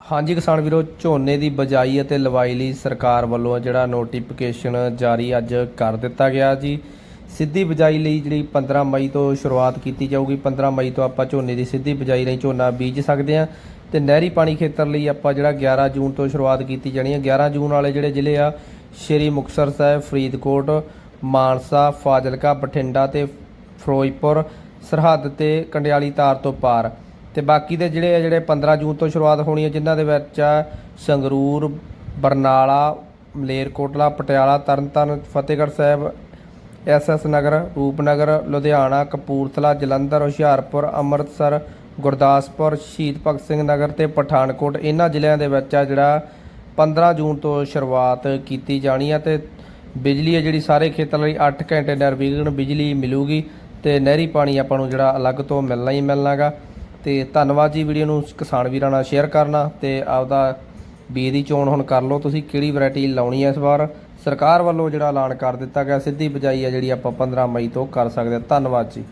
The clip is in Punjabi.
ਹਾਂਜੀ ਕਿਸਾਨ ਵੀਰੋ, ਝੋਨੇ ਦੀ ਬਜਾਈ ਅਤੇ ਲਵਾਈ ਲਈ ਸਰਕਾਰ ਵੱਲੋਂ ਜਿਹੜਾ ਨੋਟੀਫਿਕੇਸ਼ਨ ਜਾਰੀ ਅੱਜ ਕਰ ਦਿੱਤਾ ਗਿਆ ਜੀ। ਸਿੱਧੀ ਬਜਾਈ ਲਈ ਜਿਹੜੀ 15 ਮਈ ਤੋਂ ਸ਼ੁਰੂਆਤ ਕੀਤੀ ਜਾਊਗੀ। 15 ਮਈ ਤੋਂ ਆਪਾਂ ਝੋਨੇ ਦੀ ਸਿੱਧੀ ਬਜਾਈ ਲਈ ਝੋਨਾ ਬੀਜ ਸਕਦੇ ਹਾਂ ਤੇ ਨਹਿਰੀ ਪਾਣੀ ਖੇਤਰ ਲਈ ਆਪਾਂ ਜਿਹੜਾ 11 ਜੂਨ ਤੋਂ ਸ਼ੁਰੂਆਤ ਕੀਤੀ ਜਾਣੀ ਹੈ। 11 ਜੂਨ ਵਾਲੇ ਜਿਹੜੇ ਜ਼ਿਲ੍ਹੇ ਆ, ਸ਼੍ਰੀ ਮੁਕਤਸਰ ਸਾਹਿਬ, ਫਰੀਦਕੋਟ, ਮਾਨਸਾ, ਫਾਜ਼ਿਲਕਾ, ਬਠਿੰਡਾ ਤੇ ਫਿਰੋਜ਼ਪੁਰ, ਸਰਹੱਦ ਤੇ ਕੰਡਿਆਲੀ ਤਾਰ ਤੋਂ ਪਾਰ। ਤੇ ਬਾਕੀ ਦੇ ਜਿਹੜੇ ਆ, ਜਿਹੜੇ 15 ਜੂਨ ਤੋਂ ਸ਼ੁਰੂਆਤ ਹੋਣੀ ਹੈ ਜਿਨ੍ਹਾਂ ਦੇ ਵਿੱਚ ਆ ਸੰਗਰੂਰ, ਬਰਨਾਲਾ, ਮਲੇਰਕੋਟਲਾ, ਪਟਿਆਲਾ, ਤਰਨਤਾਰਨ, ਫਤਿਹਗੜ੍ਹ ਸਾਹਿਬ ਐਸਐਸ ਨਗਰ, ਰੂਪਨਗਰ, ਲੁਧਿਆਣਾ, ਕਪੂਰਥਲਾ, ਜਲੰਧਰ, ਹੁਸ਼ਿਆਰਪੁਰ, ਅੰਮ੍ਰਿਤਸਰ, ਗੁਰਦਾਸਪੁਰ, ਸ਼ਹੀਦ ਭਗਤ ਸਿੰਘ ਨਗਰ ਤੇ ਪਠਾਨਕੋਟ ਇਹਨਾਂ ਜ਼ਿਲ੍ਹਿਆਂ ਦੇ ਵਿੱਚ ਆ ਜਿਹੜਾ 15 ਜੂਨ ਤੋਂ ਸ਼ੁਰੂਆਤ ਕੀਤੀ ਜਾਣੀ ਆ ਤੇ ਬਿਜਲੀ ਹੈ ਜਿਹੜੀ ਸਾਰੇ ਖੇਤਰ ਲਈ 8 ਘੰਟੇ ਨਿਰਵਿਘਨ ਬਿਜਲੀ ਮਿਲੂਗੀ ਤੇ ਨਹਿਰੀ ਪਾਣੀ ਆਪਾਂ ਨੂੰ ਜਿਹੜਾ ਅਲੱਗ ਤੋਂ ਮਿਲਣਾ ਹੀ ਮਿਲਣਾਗਾ। ਤੇ ਧੰਨਵਾਦ ਜੀ ਵੀਡੀਓ ਨੂੰ ਕਿਸਾਨ ਵੀਰਾਂ ਨਾਲ ਸ਼ੇਅਰ ਕਰਨਾ ਤੇ ਆਪਦਾ ਬੀ ਦੀ ਚੋਣ ਹੁਣ ਕਰ ਲਓ। ਤੁਸੀਂ ਕਿਹੜੀ ਵੈਰਾਈਟੀ ਲਾਉਣੀ ਹੈ ਇਸ ਵਾਰ? ਸਰਕਾਰ ਵੱਲੋਂ ਜਿਹੜਾ ਐਲਾਨ ਕਰ ਦਿੱਤਾ ਗਿਆ, ਸਿੱਧੀ ਬਜਾਈ ਹੈ ਜਿਹੜੀ ਆਪਾਂ 15 ਮਈ ਤੋਂ ਕਰ ਸਕਦੇ ਹਾਂ। ਧੰਨਵਾਦ ਜੀ।